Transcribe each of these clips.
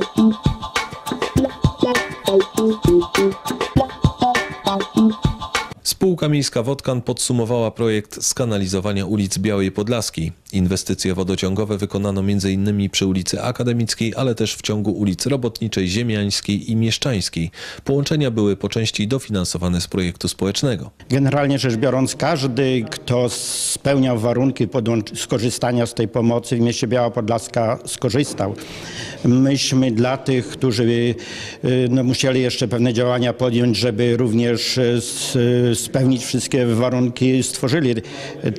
Thank you. Spółka Miejska Wodkan podsumowała projekt skanalizowania ulic Białej Podlaskiej. Inwestycje wodociągowe wykonano m.in. przy ulicy Akademickiej, ale też w ciągu ulic Robotniczej, Ziemiańskiej i Mieszczańskiej. Połączenia były po części dofinansowane z projektu społecznego. Generalnie rzecz biorąc, każdy, kto spełniał warunki skorzystania z tej pomocy w mieście Biała Podlaska skorzystał. Myśmy dla tych, którzy y, no, musieli jeszcze pewne działania podjąć, żeby również y, s- spełnić wszystkie warunki, stworzyli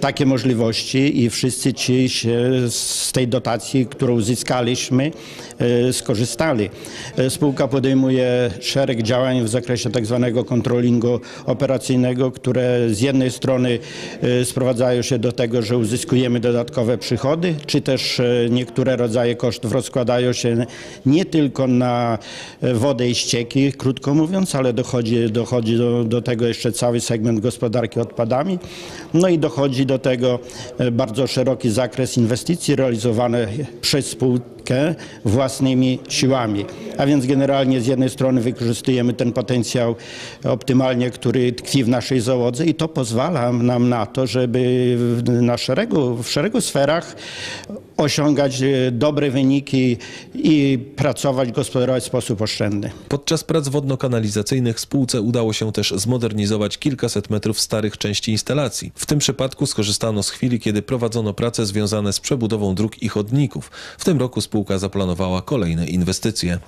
takie możliwości i wszyscy ci się z tej dotacji, którą uzyskaliśmy, y, skorzystali. Y, Spółka podejmuje szereg działań w zakresie tak zwanego kontrolingu operacyjnego, które z jednej strony y, sprowadzają się do tego, że uzyskujemy dodatkowe przychody, czy też niektóre rodzaje kosztów rozkładają się nie tylko na wodę i ścieki, krótko mówiąc, ale dochodzi, dochodzi do, do tego jeszcze cały segment gospodarki odpadami. No i dochodzi do tego y, bardzo szeroki zakres inwestycji realizowane przez spółkę własnymi siłami. A więc generalnie z jednej strony wykorzystujemy ten potencjał optymalnie, który tkwi w naszej załodze i to pozwala nam na to, żeby na szeregu, w szeregu sferach osiągać e, dobre wyniki i pracować, gospodarować w sposób oszczędny. Podczas prac wodno-kanalizacyjnych spółce udało się też zmodernizować kilkaset metrów starych części instalacji. W tym przypadku skorzystano z chwili, kiedy prowadzono prace związane z przebudową dróg i chodników. W tym roku spółka zaplanowała kolejne inwestycje.